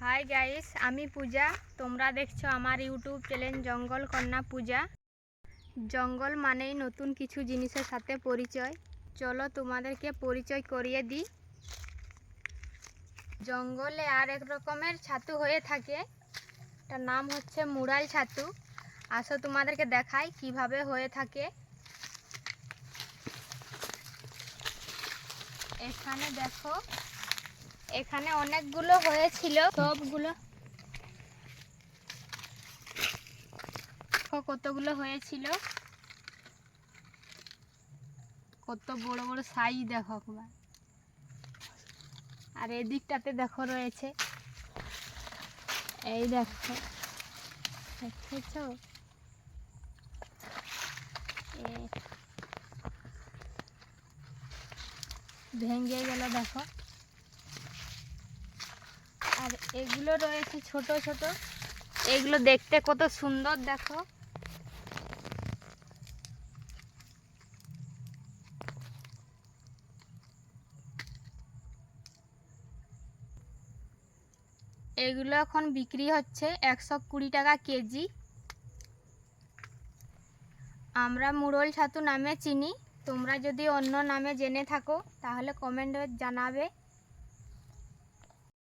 Hi guys আমি পূজা। তোমরা দেখছ আমার ইউটিউব চ্যানেল জঙ্গল কন্যা পূজা। জঙ্গল মানেই নতুন কিছু জিনিসের সাথে পরিচয়। চলো তোমাদেরকে পরিচয় করিয়ে দিই। জঙ্গলে আর এক রকমের ছাতু হয়ে থাকে। তার নাম হচ্ছে মুড়াল ছাতু। আসো তোমাদেরকে দেখাই কীভাবে হয়ে থাকে। এখানে দেখো এখানে অনেকগুলো হয়েছিল। সবগুলো। কতগুলো হয়েছিল। কত বড় বড় সাইজ দেখো আর এদিকটাতে দেখো রয়েছে। এই দেখো। দেখেছ? ভেঙে গেল দেখো। আর এগুলো রয়েছে ছোট ছোট। এগুলো দেখতে কত সুন্দর, দেখো। এগুলো এখন বিক্রি হচ্ছে একশো কুড়ি টাকা কেজি। আমরা মুরল ছাতু নামে চিনি। তোমরা যদি অন্য নামে জেনে থাকো, তাহলে কমেন্টে জানাবে।